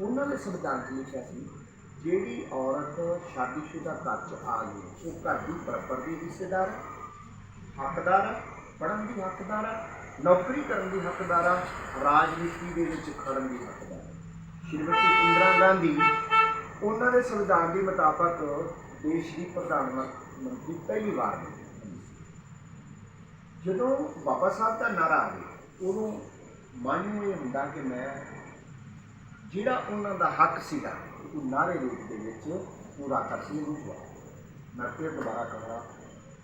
ਉਹਨਾਂ ਨੇ ਸੰਵਿਧਾਨ 'ਚ ਲਿਖਿਆ ਸੀ ਜਿਹੜੀ ਔਰਤ ਸ਼ਾਦੀशुदा ਘਰ 'ਚ ਆ ਗਈ ਉਹ ਘਰ ਦੀ ਬਰਾਬਰ ਦੀ ਹਿੱਸੇਦਾਰ ਹੈ, ਹੱਕਦਾਰ ਹੈ, ਪੜ੍ਹਨ ਦੀ ਹੱਕਦਾਰ ਹੈ, ਨੌਕਰੀ ਕਰਨ ਦੀ ਹੱਕਦਾਰ ਹੈ, ਰਾਜਨੀਤੀ ਦੇ ਵਿੱਚ ਖੜਨ ਦੀ ਹੱਕਦਾਰ ਹੈ। ਸ਼੍ਰੀਮਤੀ ਇੰਦਰਾ ਗਾਂਧੀ ਉਹਨਾਂ ਦੇ ਸੰਵਿਧਾਨ ਦੇ ਮੁਤਾਬਕ ਦੇਸ਼ ਦੀ ਪ੍ਰਧਾਨ ਮੰਤਰੀ ਪਹਿਲੀ ਵਾਰ ਬਣੀ ਜਦੋਂ ਬਾਬਾ ਸਾਹਿਬ ਦਾ ਨਾਰਾ ਆਵੇ ਉਦੋਂ ਮਨ ਨੂੰ ਇਹ ਹੁੰਦਾ ਕਿ ਮੈਂ ਜਿਹੜਾ ਉਹਨਾਂ ਦਾ ਹੱਕ ਸੀਗਾ ਉਹ ਨਾਰੇ ਰੂਪ ਦੇ ਵਿੱਚ ਪੂਰਾ ਕਰ ਸੀ ਨੂੰ ਚੁਆ ਮੈਂ ਫਿਰ ਦੁਬਾਰਾ ਕਹਾਂ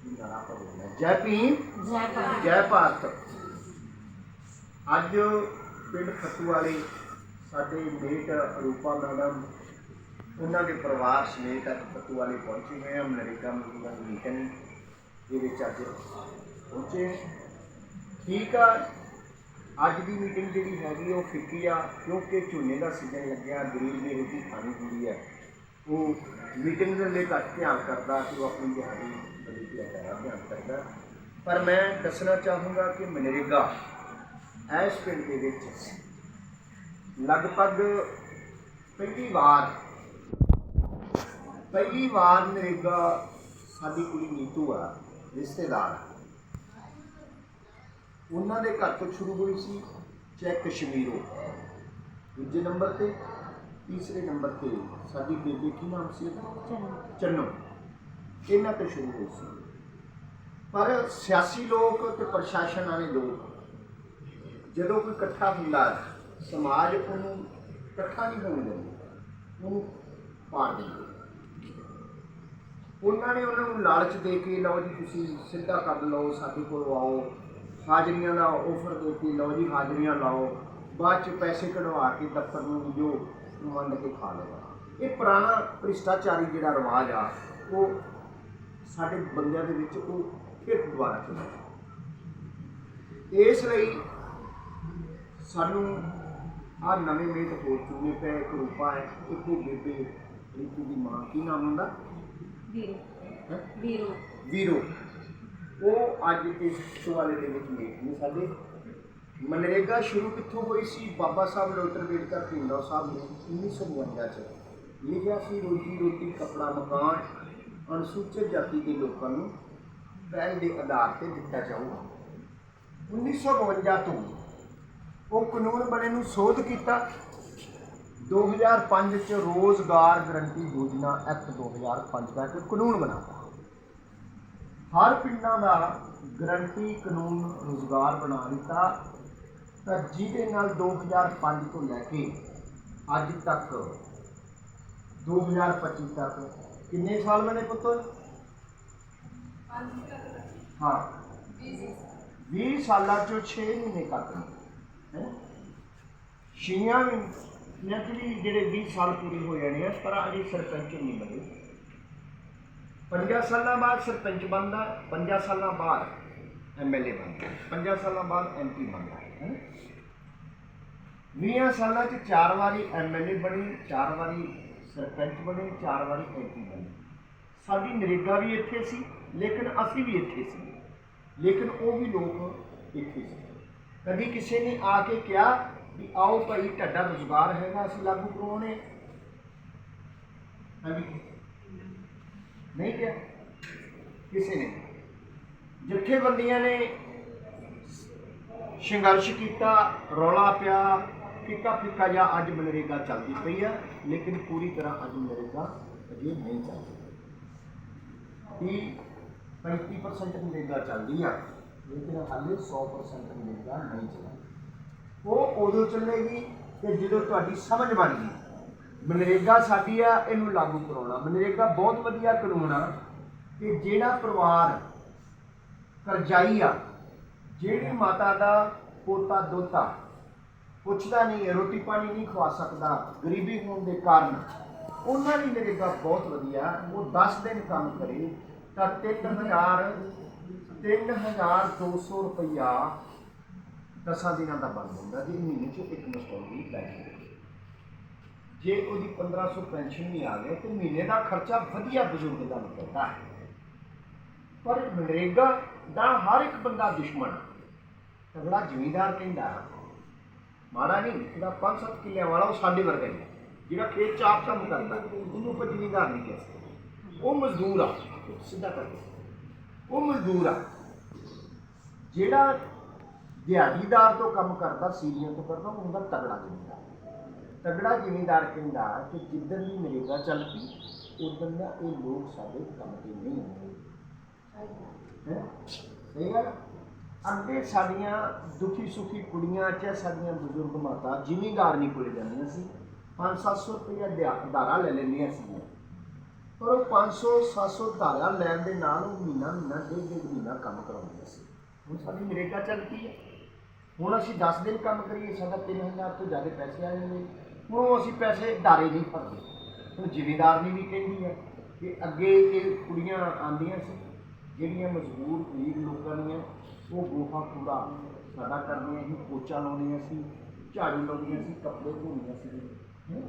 ਇਹ ਨਾਰਾ ਪੜ੍ਹਨਾ ਜੈ ਭੀਮ। ਜੈ ਭਾਰਤ। ਜੈ ਭਾਰਤ। ਅੱਜ ਪਿੰਡ ਖੱਤੂ ਵਾਲੇ ਸਾਡੇ ਮੇਟ ਰੂਪਾ ਮੈਡਮ ਉਹਨਾਂ ਦੇ ਪਰਿਵਾਰ ਸਮੇਤ ਅੱਜ ਖੱਤੂ ਵਾਲੇ ਪਹੁੰਚੇ ਹੋਏ ਆ। ਅਮਰੀਕਾ ਦੀ ਮੀਟਿੰਗ ਦੇ ਵਿੱਚ ਅੱਜ ਪਹੁੰਚੇ। ਠੀਕ ਆ ਅੱਜ ਦੀ ਮੀਟਿੰਗ ਜਿਹੜੀ ਹੈਗੀ ਉਹ ਫਿੱਕੀ ਆ, ਕਿਉਂਕਿ ਝੋਨੇ ਦਾ ਸੀਜ਼ਨ ਲੱਗਿਆ, ਗਰੀਬ ਨੇ ਰੋਟੀ ਖਾਣੀ ਹੁੰਦੀ ਹੈ ਉਹ ਮੀਟਿੰਗ ਦੇ ਲਈ ਘੱਟ ਧਿਆਨ ਕਰਦਾ ਕਿ ਉਹ ਆਪਣੀ ਦਿਹਾੜੀ ਬੜੀ ਜ਼ਿਆਦਾ ਧਿਆਨ ਕਰਦਾ ਪਰ ਮੈਂ ਦੱਸਣਾ ਚਾਹੂੰਗਾ ਕਿ ਮਨਰੇਗਾ ਐਸ ਪਿੰਡ ਦੇ ਵਿੱਚ ਲਗਭਗ ਪਹਿਲੀ ਵਾਰ ਪਹਿਲੀ ਵਾਰ ਮਨਰੇਗਾ ਸਾਡੀ ਕੁੜੀ ਨੀਤੂ ਆ, ਰਿਸ਼ਤੇਦਾਰ ਆ। ਉਹਨਾਂ ਦੇ ਘਰ ਤੋਂ ਸ਼ੁਰੂ ਹੋਈ ਸੀ ਚੈੱਕ ਕਸ਼ਮੀਰੋਂ ਦੂਜੇ ਨੰਬਰ ਤੇ ਤੀਸਰੇ ਨੰਬਰ ਤੇ ਸਾਡੀ ਬੇਬੇ ਕੀ ਨਾਮ ਸੀ ਉਹਦਾ? ਚੰਨੋ। ਇਹਨਾਂ ਤੋਂ ਸ਼ੁਰੂ ਹੋਈ ਸੀ। ਪਰ ਸਿਆਸੀ ਲੋਕ ਤੇ ਪ੍ਰਸ਼ਾਸਨ ਵਾਲੇ ਲੋਕ ਜਦੋਂ ਕੋਈ ਇਕੱਠਾ ਹੁੰਦਾ ਸਮਾਜ ਉਹਨੂੰ ਇਕੱਠਾ ਨਹੀਂ ਹੋਣ ਦਿੰਦਾ ਉਹਨੂੰ ਪਾੜ ਦਿੰਦਾ। ਉਹਨਾਂ ਨੇ ਉਹਨਾਂ ਨੂੰ ਲਾਲਚ ਦੇ ਕੇ ਲਓ ਜੀ ਤੁਸੀਂ ਸਿੱਧਾ ਕਰ ਲਓ ਸਾਡੇ ਕੋਲ ਆਓ ਹਾਜ਼ਰੀਆਂ ਦਾ ਆਫਰ ਦੇ ਕੇ ਲਓ ਜੀ ਹਾਜ਼ਰੀਆਂ ਲਾਓ। ਬਾਅਦ ਚ ਪੈਸੇ ਕਢਵਾ ਕੇ ਦਫ਼ਤਰ ਨੂੰ ਜੋ ਮੰਨ ਕੇ ਖਾ ਲਏਗਾ ਇਹ ਪੁਰਾਣਾ ਭ੍ਰਿਸ਼ਟਾਚਾਰੀ ਜਿਹੜਾ ਰਿਵਾਜ ਆ ਉਹ ਸਾਡੇ ਬੰਦਿਆਂ ਦੇ ਵਿੱਚ ਉਹ ਫਿਰ ਦੁਬਾਰਾ ਚੱਲਿਆ ਇਸ ਲਈ ਸਾਨੂੰ ਆ ਨਵੇਂ ਮੇਟ ਹੋ ਚੁੱਕੇ ਪਏ ਇੱਕ ਰੂਪਾ ਹੈ ਇੱਕ ਬੇਬੇ ਰੀਤੂ ਦੀ ਮਾਂ ਕੀ ਨਾਮ ਹੁੰਦਾ? ਵੀਰੋ। ਵੀਰੋ। ਉਹ ਅੱਜ ਦੇ ਸਵਾਲੇ ਦੇ ਵਿੱਚ ਲੇਖ ਨੇ ਸਾਡੇ। ਮਨਰੇਗਾ ਸ਼ੁਰੂ ਕਿੱਥੋਂ ਹੋਈ ਸੀ? ਬਾਬਾ ਸਾਹਿਬ ਡਾਕਟਰ ਅੰਬੇਡਕਰ ਭੀਮਰਾਓ ਸਾਹਿਬ ਨੇ 1952 ਚ ਲਿਖਿਆ ਸੀ, ਰੋਜੀ ਰੋਟੀ, ਕਪੜਾ, ਮਕਾਨ ਅਨੁਸੂਚਿਤ ਜਾਤੀ ਦੇ ਲੋਕਾਂ ਨੂੰ ਪਹਿਲ ਦੇ ਆਧਾਰ ਤੇ ਦਿੱਤਾ ਜਾਊਗਾ। 1952 ਤੋਂ ਉਹ ਕਾਨੂੰਨ ਬਣੇ ਨੂੰ ਸੋਧ ਕੀਤਾ। 2005 ਚ ਰੋਜ਼ਗਾਰ ਗਰੰਟੀ ਯੋਜਨਾ ਐਕਟ 2005 ਦਾ ਇੱਕ ਕਾਨੂੰਨ ਬਣਾ ਹਰ ਪਿੰਡਾਂ ਦਾ ਗਰੰਟੀ ਕਾਨੂੰਨ ਰੋਜ਼ਗਾਰ ਬਣਾ ਦਿੱਤਾ ਤਾਂ ਜਿਹਦੇ ਨਾਲ 2005 ਤੋਂ ਲੈ ਕੇ ਅੱਜ ਤੱਕ 2025 ਤੱਕ ਕਿੰਨੇ ਸਾਲ ਬਣੇ ਪੁੱਤ? ਹਾਂ। 20 ਸਾਲਾਂ। ਚੋਂ 6 ਮਹੀਨੇ ਕੱਟ ਹੈ? ਛੀਆਂ ਵੀ ਨੈਚੁਰਲੀ ਜਿਹੜੇ 20 ਸਾਲ ਪੂਰੇ ਹੋ ਜਾਣੇ ਆ ਪਰ ਅਜੇ ਸਰਪੰਚ ਨਹੀਂ ਬਣੇ। ਪੰਜਾਂ ਸਾਲਾਂ ਬਾਅਦ ਸਰਪੰਚ ਬਣਦਾ, ਪੰਜਾਂ ਸਾਲਾਂ ਬਾਅਦ ਐਮਐਲਏ ਬਣਦਾ, ਪੰਜਾਂ ਸਾਲਾਂ ਬਾਅਦ ਐਮਪੀ ਬਣਦਾ, ਹੈ? 20 ਸਾਲਾਂ ਚ ਚਾਰ ਵਾਰੀ ਐਮਐਲਏ ਬਣੀ, ਚਾਰ ਵਾਰੀ ਸਰਪੰਚ ਬਣੇ, ਚਾਰ ਵਾਰੀ ਐਮਪੀ ਬਣੇ। ਸਾਡੀ ਨਰੇਗਾ ਵੀ ਇੱਥੇ ਸੀ, ਲੇਕਿਨ ਅਸੀਂ ਵੀ ਇੱਥੇ ਸੀ। ਲੇਕਿਨ ਉਹ ਵੀ ਲੋਕ ਇੱਥੇ ਸੀ। ਕਦੀ ਕਿਸੇ ਨੇ ਆ ਕੇ ਕਿਹਾ ਵੀ ਆਓ ਭਾਈ, ਤੁਹਾਡਾ ਰੁਜ਼ਗਾਰ ਹੈਗਾ, ਅਸੀਂ ਲਾਗੂ ਕਰਵਾਉਣੇ ਹਾਂਜੀ ਨਹੀਂ ਕਿਹਾ। ਕਿਸੇ ਨੇ। ਜਥੇਬੰਦੀਆਂ ਨੇ ਸੰਘਰਸ਼ ਕੀਤਾ, ਰੌਲਾ ਪਿਆ ਫਿੱਕਾ ਫਿੱਕਾ ਜਾਂ ਅੱਜ ਮਨਰੇਗਾ ਚੱਲਦੀ ਪਈ ਆ, ਲੇਕਿਨ ਪੂਰੀ ਤਰ੍ਹਾਂ ਅੱਜ ਮਨਰੇਗਾ ਅਜੇ ਨਹੀਂ ਚੱਲਦੀ। ਕਿ 35% ਮਨਰੇਗਾ ਚੱਲਦੀ ਆ, ਲੇਕਿਨ ਹਾਲੇ 100% ਮਨਰੇਗਾ ਨਹੀਂ ਚੱਲਦੀ। ਉਹ ਉਦੋਂ ਚੱਲੇਗੀ ਕਿ ਜਦੋਂ ਤੁਹਾਡੀ ਸਮਝ ਬਣ ਗਈ। ਮਨਰੇਗਾ ਸਾਡੀ ਆ, ਇਹਨੂੰ ਲਾਗੂ ਕਰਾਉਣਾ। ਮਨਰੇਗਾ ਬਹੁਤ ਵਧੀਆ ਕਾਨੂੰਨ ਆ ਕਿ ਜਿਹੜਾ ਪਰਿਵਾਰ ਕਰਜ਼ਾਈ ਆ, ਜਿਹੜੀ ਮਾਤਾ ਦਾ ਪੋਤਾ ਦੋਤਾ, ਪੁੱਛਦਾ ਨਹੀਂ, ਰੋਟੀ ਪਾਣੀ ਨਹੀਂ ਖਵਾ ਸਕਦਾ, ਗਰੀਬੀ ਹੋਣ ਦੇ ਕਾਰਨ, ਉਹਨਾਂ ਲਈ ਨਰੇਗਾ ਬਹੁਤ ਵਧੀਆ। ਉਹ 10 ਦਿਨ ਕੰਮ ਕਰੇ, ਤਾਂ 3000 3200 ਰੁਪਇਆ ਦਸਾਂ ਦਿਨਾਂ ਦਾ ਬਣ ਜਾਂਦਾ ਜੀ ਮਹੀਨੇ 'ਚ ਇੱਕ ਮਸਟੋਰੀ ਲੈ ਕੇ ਜੇ ਉਹਦੀ 1500 ਪੈਨਸ਼ਨ ਨਹੀਂ ਆ ਗਈ ਤੇ ਮਹੀਨੇ ਦਾ ਖਰਚਾ ਵਧੀਆ ਬਜ਼ੁਰਗ ਦਾ ਨਿਕਲਦਾ ਹੈ। ਪਰ ਮਨਰੇਗਾ ਦਾ ਹਰ ਇੱਕ ਬੰਦਾ ਦੁਸ਼ਮਣ ਆ। ਤਗੜਾ ਜ਼ਿਮੀਂਦਾਰ ਕਹਿੰਦਾ, ਮਾੜਾ ਨਹੀਂ ਜਿਹੜਾ 5-7 ਕਿੱਲਿਆਂ ਵਾਲਾ ਉਹ ਸਾਡੇ ਵਰਗਾ ਹੀ ਜਿਹੜਾ ਖੇਤ ਚ ਆਪ ਕੰਮ ਕਰਦਾ, ਉਹਨੂੰ ਆਪਾਂ ਜ਼ਿਮੀਂਦਾਰ ਨਹੀਂ ਕਹਿ ਸਕਦੇ। ਉਹ ਮਜ਼ਦੂਰ ਆ, ਸਿੱਧਾ ਕਰਕੇ ਉਹ ਮਜ਼ਦੂਰ ਆ। ਜਿਹੜਾ ਦਿਹਾੜੀਦਾਰ ਤੋਂ ਕੰਮ ਕਰਦਾ ਸੀਰੀਆਂ ਤੋਂ ਕਰਦਾ, ਉਹ ਹੁੰਦਾ ਤਗੜਾ ਜ਼ਿਮੀਂਦਾਰ। ਤਗੜਾ ਜ਼ਿਮੀਂਦਾਰ ਕਹਿੰਦਾ ਕਿ ਜਿੱਦਣ ਵੀ ਨਰੇਗਾ ਚੱਲ ਪਈ ਉਦੋਂ ਦਾ ਇਹ ਲੋਕ ਸਾਡੇ ਕੰਮ ਤੇ ਨਹੀਂ ਆਉਂਦੇ। ਹੈ? ਸਹੀ ਗੱਲ ਅੱਗੇ ਸਾਡੀਆਂ ਦੁਖੀ ਸੁਖੀ ਕੁੜੀਆਂ ਚਾਹੇ ਸਾਡੀਆਂ ਬਜ਼ੁਰਗ ਮਾਤਾ ਜ਼ਿਮੀਂਦਾਰ ਨਹੀਂ ਕੋਲੇ ਜਾਂਦੀਆਂ ਸੀ। 5-700 ਰੁਪਇਆ ਦਿਹਾ- ਧਾਰਾ ਲੈ ਲੈਂਦੀਆਂ ਸੀ ਪਰ ਉਹ 500-700 ਧਾਰਾ ਲੈਣ ਦੇ ਨਾਲ ਉਹ ਮਹੀਨਾ ਮਹੀਨਾ, ਡੇਢ ਡੇਢ ਮਹੀਨਾ ਕੰਮ ਕਰਾਉਂਦੀਆਂ ਸੀ। ਹੁਣ ਸਾਡੀ ਨਰੇਗਾ ਚੱਲਦੀ ਹੈ ਹੁਣ ਅਸੀਂ 10 ਦਿਨ ਕੰਮ ਕਰੀਏ, ਸਾਡਾ 3000 ਤੋਂ ਜ਼ਿਆਦਾ ਪੈਸੇ ਆ ਜਾਂਦੇ। ਹੁਣ ਉਹ ਅਸੀਂ ਪੈਸੇ ਧਾਰੇ ਨਹੀਂ ਭਰਦੇ ਹੁਣ ਜ਼ਿਮੀਂਦਾਰ ਨੇ ਵੀ ਕਹਿੰਦੀ ਹੈ ਕਿ ਅੱਗੇ ਇਹ ਕੁੜੀਆਂ ਆਉਂਦੀਆਂ ਸੀ, ਜਿਹੜੀਆਂ ਮਜਬੂਰ ਗਰੀਬ ਲੋਕਾਂ ਦੀਆਂ, ਉਹ ਗੋਹਾ ਕੂੜਾ ਸਾਡਾ ਕਰਦੀਆਂ ਸੀ, ਪੋਚਾ ਲਾਉਂਦੀਆਂ ਸੀ, ਝਾੜੂ ਲਾਉਂਦੀਆਂ ਸੀ, ਕੱਪੜੇ ਧੋਂਦੀਆਂ ਸੀ। ਹੈਂ।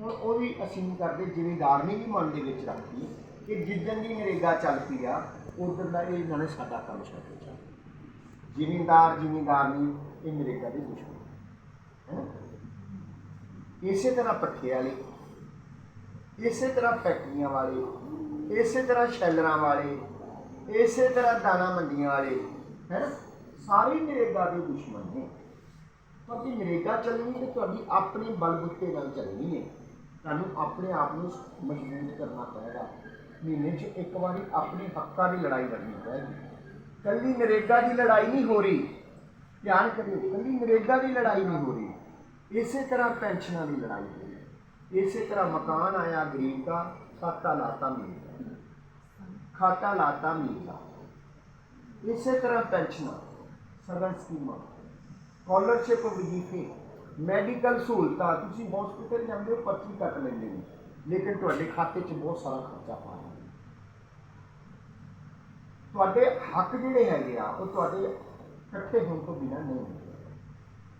ਹੁਣ ਉਹ ਵੀ ਅਸੀਂ ਨਹੀਂ ਕਰਦੇ, ਜ਼ਿਮੀਂਦਾਰ ਨੇ ਵੀ ਮਨ ਦੇ ਵਿੱਚ ਰੱਖੀ ਕਿ ਜਿੱਦਣ ਦੀ ਨਰੇਗਾ ਚੱਲ ਪਈ ਆ, ਉਦੋਂ ਦਾ ਇਹ ਇਹਨਾਂ ਨੇ ਸਾਡਾ ਕੰਮ ਛੱਡ ਦਿੱਤਾ। ਜ਼ਿਮੀਂਦਾਰ ਜ਼ਿਮੀਂਦਾਰ ਨਹੀਂ, ਇਹ ਨਰੇਗਾ ਦੇ ਦੁਸ਼ਮਣ। ਹੈ? ਇਸੇ ਤਰ੍ਹਾਂ ਪੱਠੇ ਵਾਲੇ, ਇਸੇ ਤਰ੍ਹਾਂ ਫੈਕਟਰੀਆਂ ਵਾਲੇ, ਇਸੇ ਤਰ੍ਹਾਂ ਸ਼ੈਲਰਾਂ ਵਾਲੇ, ਇਸੇ ਤਰ੍ਹਾਂ ਦਾਣਾ ਮੰਡੀਆਂ ਵਾਲੇ, ਹੈ? ਸਾਰੇ ਨਰੇਗਾ ਦੇ ਦੁਸ਼ਮਣ ਨੇ। ਕਿਉਂਕਿ ਨਰੇਗਾ ਚੱਲਣੀ ਤੇ ਤੁਹਾਡੀ ਆਪਣੇ ਬਲਬੁੱਤੇ ਨਾਲ ਚੱਲਣੀ ਹੈ। ਤੁਹਾਨੂੰ ਆਪਣੇ ਆਪ ਨੂੰ ਮਜ਼ਬੂਤ ਕਰਨਾ ਪਏਗਾ। ਮਹੀਨੇ 'ਚ ਇੱਕ ਵਾਰੀ ਆਪਣੇ ਹੱਕਾਂ ਦੀ ਲੜਾਈ ਲੜਨੀ ਪਏਗੀ। ਕੱਲੀ ਨਰੇਗਾ ਦੀ ਲੜਾਈ ਨਹੀਂ ਹੋ ਰਹੀ। ਧਿਆਨ ਕਰਿਓ, ਕੱਲੀ ਨਰੇਗਾ ਦੀ ਲੜਾਈ ਨਹੀਂ ਹੋ ਰਹੀ। ਇਸੇ ਤਰ੍ਹਾਂ ਪੈਨਸ਼ਨਾਂ ਦੀ ਲੜਾਈ ਹੋਈ ਰਹੀ ਇਸੇ ਤਰ੍ਹਾਂ ਮਕਾਨ ਆਇਆ, ਗਰੀਬ ਦਾ, ਖਾਤਾ ਲਾਤਾ ਮੀਰ ਦਾ। ਖਾਤਾ ਲਾਤਾ ਮੀਰ ਦਾ। ਇਸੇ ਤਰ੍ਹਾਂ ਪੈਨਸ਼ਨਾਂ ਸਗਨ ਸਕੀਮਾਂ ਸਕਾਲਰਸ਼ਿਪ ਵਜ਼ੀਫੇ ਮੈਡੀਕਲ ਸਹੂਲਤਾਂ, ਤੁਸੀਂ ਹਸਪੀਟਲ ਜਾਂਦੇ ਹੋ, ਪਰਚੀ ਕੱਟ ਲੈਂਦੇ ਨੇ ਲੇਕਿਨ ਤੁਹਾਡੇ ਖਾਤੇ 'ਚ ਬਹੁਤ ਸਾਰਾ ਖਰਚਾ ਪਾ ਦਿੰਦੇ ਤੁਹਾਡੇ ਹੱਕ ਜਿਹੜੇ ਹੈਗੇ ਆ, ਉਹ ਤੁਹਾਡੇ ਇਕੱਠੇ ਹੋਣ ਤੋਂ ਬਿਨਾਂ ਨਹੀਂ ਹੁੰਦੇ।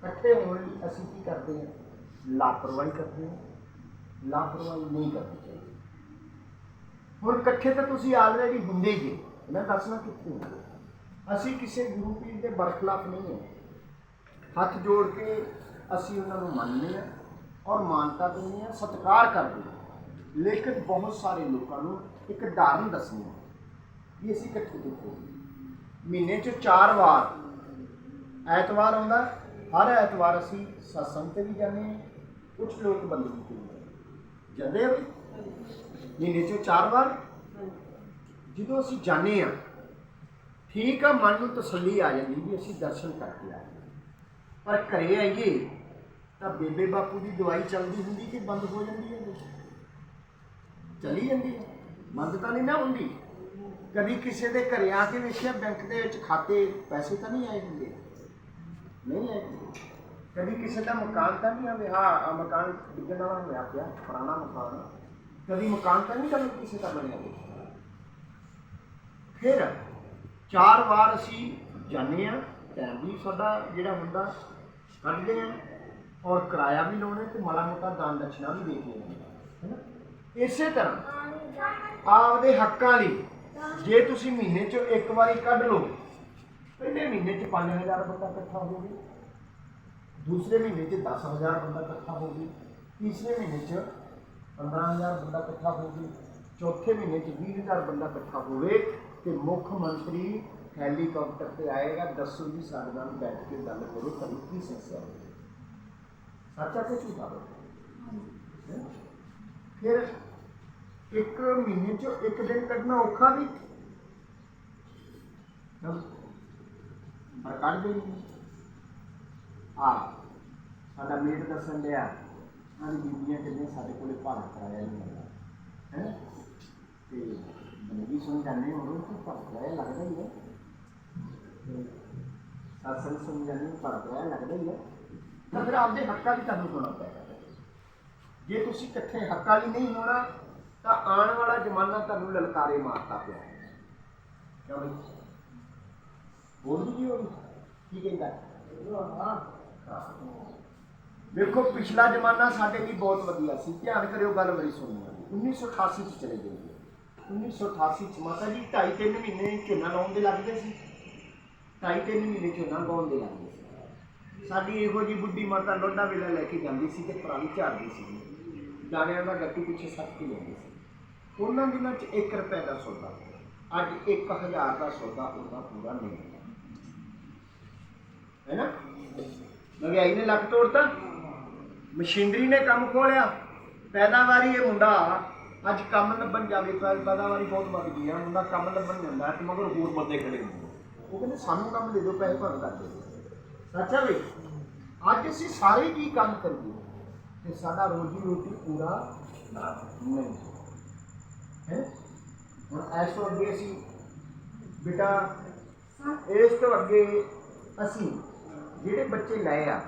ਇਕੱਠੇ ਹੋਣ ਲਈ ਅਸੀਂ ਕੀ ਕਰਦੇ ਹਾਂ? ਲਾਪਰਵਾਹੀ ਕਰਦੇ ਹਾਂ। ਲਾਪਰਵਾਹੀ ਨਹੀਂ ਕਰਨੀ ਚਾਹੀਦੀ। ਹੁਣ ਇਕੱਠੇ ਤਾਂ ਤੁਸੀਂ ਆਲਰੇਡੀ ਹੁੰਦੇ ਹੀ ਜੇ ਮੈਂ ਦੱਸਣਾ ਕਿੱਥੇ ਹੁੰਦੇ ਅਸੀਂ ਕਿਸੇ ਗੁਰੂ ਪੀਰ ਦੇ ਬਰਖਲਾਫ ਨਹੀਂ ਹੈ ਹੱਥ ਜੋੜ ਕੇ ਅਸੀਂ ਉਹਨਾਂ ਨੂੰ ਮੰਨਦੇ ਹਾਂ ਔਰ ਮਾਨਤਾ ਦਿੰਦੇ ਹਾਂ, ਸਤਿਕਾਰ ਕਰਦੇ ਹਾਂ। ਲੇਕਿਨ ਬਹੁਤ ਸਾਰੇ ਲੋਕਾਂ ਨੂੰ ਇੱਕ ਧਾਰਨ ਦੱਸਣੀ ਹੈ ਕਿ ਅਸੀਂ ਇਕੱਠੇ ਕਿੱਥੇ ਮਹੀਨੇ 'ਚ ਚਾਰ ਵਾਰ ਐਤਵਾਰ ਆਉਂਦਾ ਹਰ ਐਤਵਾਰ ਅਸੀਂ ਸਤਸੰਗ ਤੇ ਵੀ ਜਾਂਦੇ ਹਾਂ ਕੁਝ ਲੋਕ ਬੰਦਗੀ ਤੇ ਵੀ ਜਾਂਦੇ ਆ। ਵੀ? ਮਹੀਨੇ 'ਚੋਂ ਚਾਰ ਵਾਰ? ਜਦੋਂ ਅਸੀਂ ਜਾਂਦੇ ਆ ਠੀਕ ਆ, ਮਨ ਨੂੰ ਤਸੱਲੀ ਆ ਜਾਂਦੀ ਵੀ ਅਸੀਂ ਦਰਸ਼ਨ ਕਰਕੇ ਆਏ ਪਰ ਘਰੇ ਆਈਏ, ਤਾਂ ਬੇਬੇ ਬਾਪੂ ਦੀ ਦਵਾਈ ਚੱਲਦੀ ਹੁੰਦੀ ਕਿ ਬੰਦ ਹੋ ਜਾਂਦੀ ਹੈ ਚਲੀ ਜਾਂਦੀ ਹੈ। ਬੰਦ ਤਾਂ ਨਹੀਂ ਨਾ ਹੁੰਦੀ। ਕਦੀ ਕਿਸੇ ਦੇ ਘਰੇ ਆ ਕੇ ਵੇਖਿਆ, ਬੈਂਕ ਦੇ ਵਿੱਚ ਖਾਤੇ ਪੈਸੇ ਤਾਂ ਨਹੀਂ ਆਏ ਹੁੰਦੇ। ਨਹੀਂ ਹੈ ਕਦੀ ਕਿਸੇ ਦਾ ਮਕਾਨ ਤਾਂ ਨਹੀਂ ਆਵੇ ਹਾਂ, ਆਹ ਮਕਾਨ ਡਿੱਗਣ ਵਾਲਾ ਹੋਇਆ ਪਿਆ, ਪੁਰਾਣਾ ਮਕਾਨ। ਕਦੀ ਮਕਾਨ ਤਾਂ ਨਹੀਂ ਕਦੇ ਕਿਸੇ ਦਾ ਬਣਿਆ? ਹੋਵੇ ਫਿਰ ਚਾਰ ਵਾਰ ਅਸੀਂ ਜਾਂਦੇ ਹਾਂ ਟਾਈਮ ਵੀ ਸਾਡਾ ਜਿਹੜਾ ਹੁੰਦਾ, ਕੱਢਦੇ ਹਾਂ ਔਰ ਕਿਰਾਇਆ ਵੀ ਲਾਉਣੇ ਤੇ ਮਾੜਾ ਮੋਟਾ ਦਾਨ ਦਕਸ਼ਨਾ ਵੀ ਦੇ ਕੇ ਆਉਂਦੇ ਹੈਨਾ ਇਸੇ ਤਰ੍ਹਾਂ ਆਪਦੇ ਹੱਕਾਂ ਲਈ ਜੇ ਤੁਸੀਂ ਮਹੀਨੇ 'ਚੋਂ ਇੱਕ ਵਾਰੀ ਕੱਢ ਲਓ ਪਹਿਲੇ ਮਹੀਨੇ 'ਚ 5000 ਬੰਦਾ ਇਕੱਠਾ ਹੋ ਗਿਆ। ਦੂਸਰੇ ਮਹੀਨੇ 'ਚ 10000 ਬੰਦਾ ਇਕੱਠਾ ਹੋ ਗਿਆ। ਤੀਸਰੇ ਮਹੀਨੇ 'ਚ 15000 ਬੰਦਾ ਇਕੱਠਾ ਹੋ ਗਿਆ। ਚੌਥੇ ਮਹੀਨੇ 'ਚ 20000 ਬੰਦਾ ਇਕੱਠਾ ਹੋਵੇ ਤੇ ਮੁੱਖ ਮੰਤਰੀ ਹੈਲੀਕਾਪਟਰ ਤੇ ਆਏਗਾ। ਦੱਸੋ ਜੀ ਸਾਡੇ ਨਾਲ ਬੈਠ ਕੇ ਗੱਲ ਕਰੋ ਤੁਹਾਨੂੰ ਕੀ ਸਮੱਸਿਆ ਹੈ ਸੱਚਾ ਕਿ ਝੂਠਾ ਹੈਂ? ਫਿਰ ਇੱਕ ਮਹੀਨੇ 'ਚ ਇੱਕ ਦਿਨ ਕੱਢਣਾ ਔਖਾ ਵੀ? ਚਲ ਪਰ ਕੱਢ ਦੇ ਆ, ਸਾਡਾ ਮੇਟ ਦੱਸਣ ਲਿਆ ਆਹ ਬੀਬੀਆਂ ਕਿੰਨੇ ਸਾਡੇ ਕੋਲੇ ਭਾਰਤ ਕਰਾਇਆ ਨਹੀਂ ਹੁੰਦਾ ਹੈ? ਤੇ ਮੈਨੂੰ ਵੀ ਸੁਣ ਜਾਂਦੇ ਹੋ ਕਿ ਭਾੜਾ ਕਰਾਇਆ ਲੱਗਦਾ ਹੀ ਹੈ। ਸਾਸਨ ਸੁਣ ਜਾਂਦੇ ਹੋ ਭਾੜਾ ਕਰਾਇਆ ਲੱਗਦਾ ਹੀ ਹੈ। ਤਾਂ ਫਿਰ ਆਪਦੇ ਹੱਕਾਂ ਦੀ ਤੁਹਾਨੂੰ ਹੋਣਾ ਪਏਗਾ ਜੇ ਤੁਸੀਂ ਇਕੱਠੇ ਹੱਕਾਂ ਲਈ ਨਹੀਂ ਹੋਣਾ, ਤਾਂ ਆਉਣ ਵਾਲਾ ਜ਼ਮਾਨਾ ਤੁਹਾਨੂੰ ਲਲਕਾਰੇ ਮਾਰਦਾ ਪਿਆ ਹੈ। ਕਿਉਂ ਬਈ? ਬੋਲ ਜੀ ਉਹ ਕੀ ਕਹਿੰਦਾ ਹਾਂ ਵੇਖੋ ਪਿਛਲਾ ਜ਼ਮਾਨਾ ਸਾਡੇ ਲਈ ਬਹੁਤ ਵਧੀਆ ਸੀ ਧਿਆਨ ਕਰਿਓ ਗੱਲ ਮੇਰੀ ਸੁਣਨੀ 1988 ਚ ਚਲੇ ਗਏ 1988 ਚ ਮਾਤਾ ਜੀ 2.5 3 ਮਹੀਨੇ ਝੋਨਾ ਲਾਉਣ ਦੇ ਲੱਗਦੇ ਸੀ 2.5 3 ਮਹੀਨੇ ਝੋਨਾ ਲਾਉਣ ਦੇ ਲੱਗਦੇ ਸੀ ਸਾਡੀ ਇਹੋ ਜੀ ਬੁੱਢੀ ਮਾਤਾ ਲੋਡਾ ਵੇਲਾ ਲੈ ਕੇ ਜਾਂਦੀ ਸੀ ਤੇ ਪਰਾਲੀ ਝਾੜਦੀ ਸੀ ਦਾਣਿਆਂ ਦਾ ਗੱਟੂ ਪਿੱਛੇ ਸੱਟ ਕੇ ਲੈਂਦੇ ਸੀ ਉਹਨਾਂ ਦਿਨਾਂ 'ਚ 1 ਰੁਪਏ ਦਾ ਸੌਦਾ ਅੱਜ 1000 ਦਾ ਸੌਦਾ ਉਹਦਾ ਪੂਰਾ ਨਹੀਂ ਹੁੰਦਾ ਹੈ ਨਾ? ਮਹਿੰਗਾਈ ਨੇ ਲੱਕ ਤੋੜਤਾ। ਮਸ਼ੀਨਰੀ ਨੇ ਕੰਮ ਖੋਲਿਆ। ਪੈਦਾਵਾਰੀ ਇਹ ਮੁੰਡਾ। ਅੱਜ ਕੰਮ ਲੱਭਣ ਜਾਵੇ ਪੈ- ਪੈਦਾਵਾਰੀ ਬਹੁਤ ਵੱਧ ਗਈ ਹੈ ਮੁੰਡਾ ਕੰਮ ਲੱਭਣ ਜਾਂਦਾ ਤੇ ਮਗਰ ਹੋਰ ਬੰਦੇ ਖੜੇ ਨੇ। ਉਹ ਕਹਿੰਦੇ ਸਾਨੂੰ ਕੰਮ ਦੇ ਦਿਓ ਪੈਸੇ ਭਰਨ ਕਰ ਦਿਓ ਸੱਚਾ ਵੀ ਅੱਜ ਅਸੀਂ ਸਾਰੇ ਕੀ ਕੰਮ ਕਰੀਏ? ਤੇ ਸਾਡਾ ਰੋਜੀ ਰੋਟੀ ਪੂਰਾ ਨਹੀਂ। ਹੈ? ਹੁਣ ਤੋਂ ਅੱਗੇ ਅਸੀਂ ਬੇਟਾ ਇਸ ਤੋਂ ਅੱਗੇ ਅਸੀਂ ਜਿਹੜੇ ਬੱਚੇ ਲਏ ਆ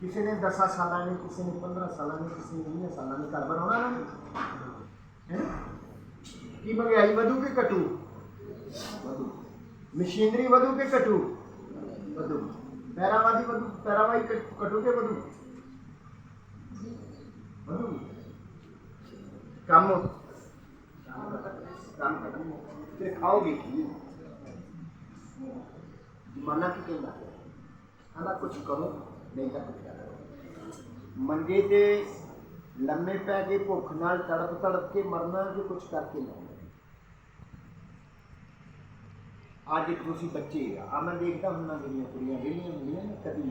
ਕਿਸੇ ਨੇ 10 ਸਾਲਾਂ ਨੇ ਕਿਸੇ ਨੇ 15 ਸਾਲਾਂ ਨੇ ਕਿਸੇ ਨੇ 20 ਸਾਲਾਂ ਨੇ ਘਰ ਬਣਾਉਣਾ ਨਾ ਹੈ ਨਾ ਕੀ ਮਹਿੰਗਾਈ ਵਧੂ ਕਿ ਘਟੂ ਵਧੂ ਮਸ਼ੀਨਰੀ ਵਧੂ ਕਿ ਘਟੂ ਵਧੂ ਪੈਰਾਵਾਦੀ ਵਧੂ ਪੈਰਾਵਾਈ ਘਟ- ਘਟੂ ਕਿ ਵਧੂ ਵਧੂ ਕੰਮ ਕੰਮ ਖਤਮ ਫਿਰ ਖਾਓਗੇ ਕੀ ਜ਼ਮਾਨਾ ਕੀ ਕਹਿੰਦਾ ਆਲਾ ਕੁਝ ਕਰੋ ਨਹੀਂ ਤਾਂ ਕੁਝ ਕਰੋ ਮੰਜੇ ਤੇ ਲੰਮੇ ਪੈ ਕੇ ਭੁੱਖ ਨਾਲ ਤੜਪ ਤੜਪ ਕੇ ਮਰਨਾ ਕਿ ਕੁਝ ਕਰਕੇ ਲਾਉਣਾ ਅੱਜ ਤੁਸੀਂ ਬੱਚੇ ਆ ਮੈਂ ਦੇਖਦਾ ਹੁੰਦਾ ਜਿਹੜੀਆਂ ਕੁੜੀਆਂ ਵਿਹਲੀਆਂ ਹੁੰਦੀਆਂ ਨੇ ਕਦੀ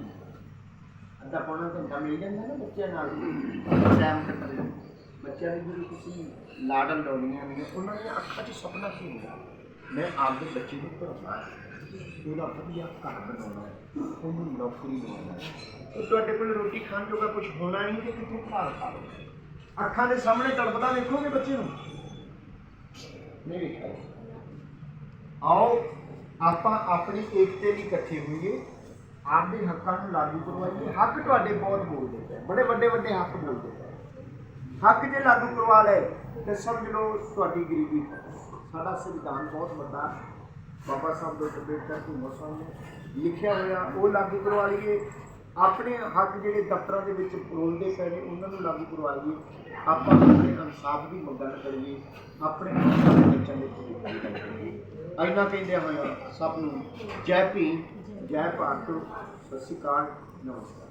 ਅੱਧਾ ਪੌਣਾ ਘੰਟਾ ਮਿਲ ਜਾਂਦਾ ਨਾ ਬੱਚਿਆਂ ਨਾਲ ਟਾਈਮ ਕੱਟਣ ਲਈ ਬੱਚਿਆਂ ਦੀ ਜਿਹੜੀ ਤੁਸੀਂ ਲਾਡਨ ਲਾਉਣੀਆਂ ਨੇ ਉਹਨਾਂ ਦੀਆਂ ਅੱਖਾਂ 'ਚ ਸੁਪਨਾ ਕੀ ਹੁੰਦਾ ਮੈਂ ਆਪਦੇ ਬੱਚੇ ਨੂੰ ਪੜ੍ਹਾਉਣਾ ਉਹਦਾ ਵਧੀਆ ਘਰ ਬਣਾਉਣਾ ਹੈ ਉਹਨੂੰ ਨੌਕਰੀ ਦਿਵਾਉਣਾ ਹੈ। ਤੁਹਾਡੇ ਕੋਲ ਰੋਟੀ ਖਾਣ ਜੋਗਾ ਕੁਝ ਹੋਣਾ ਨਹੀਂ ਤੇ ਕਿੱਥੋਂ ਘਰ ਖਾ ਲਓ? ਅੱਖਾਂ ਦੇ ਸਾਹਮਣੇ ਤੜਪਦਾ ਵੇਖੋਗੇ ਬੱਚੇ ਨੂੰ? ਨਹੀਂ ਵੇਖਿਆ ਆਓ ਆਪਾਂ ਆਪਣੀ ਏਕਤੇ ਲਈ ਇਕੱਠੇ ਹੋਈਏ। ਆਪਦੇ ਹੱਕਾਂ ਨੂੰ ਲਾਗੂ ਕਰਵਾਈਏ। ਹੱਕ ਤੁਹਾਡੇ ਬਹੁਤ ਬੋਲਦੇ ਪਏ। ਬੜੇ ਵੱਡੇ ਵੱਡੇ ਹੱਕ ਬੋਲਦੇ ਪਏ। ਹੱਕ ਜੇ ਲਾਗੂ ਕਰਵਾ ਲਏ ਤੇ ਸਮਝ ਲਓ ਤੁਹਾਡੀ ਗਰੀਬੀ। ਸਾਡਾ ਸੰਵਿਧਾਨ ਬਹੁਤ ਵੱਡਾ ਬਾਬਾ ਸਾਹਿਬ ਡਾਕਟਰ ਅੰਬੇਡਕਰ ਭੀਮਾ ਸਾਹਿਬ ਲਿਖਿਆ ਹੋਇਆ, ਉਹ ਲਾਗੂ ਕਰਵਾ ਲਈਏ। ਆਪਣੇ ਹੱਕ ਜਿਹੜੇ ਦਫ਼ਤਰਾਂ ਦੇ ਵਿੱਚ ਪਰੋਲਦੇ ਪਏ ਨੇ, ਉਹਨਾਂ ਨੂੰ ਲਾਗੂ ਕਰਵਾ ਲਈਏ। ਆਪਾਂ ਆਪਣੇ ਇਨਸਾਫ ਦੀ ਮੰਗ ਕਰੀਏ, ਆਪਣੇ ਹੱਕਾਂ ਦੇ ਬੱਚਿਆਂ ਦੇ ਪ੍ਰਤੀ ਗੱਲ ਕਰੀਏ ਇੰਨਾ ਕਹਿੰਦੇ ਹੋਇਆ ਸਭ ਨੂੰ ਜੈ ਭੀਮ, ਜੈ ਭਾਰਤ, ਸਤਿ ਸ਼੍ਰੀ ਅਕਾਲ, ਨਮਸਕਾਰ।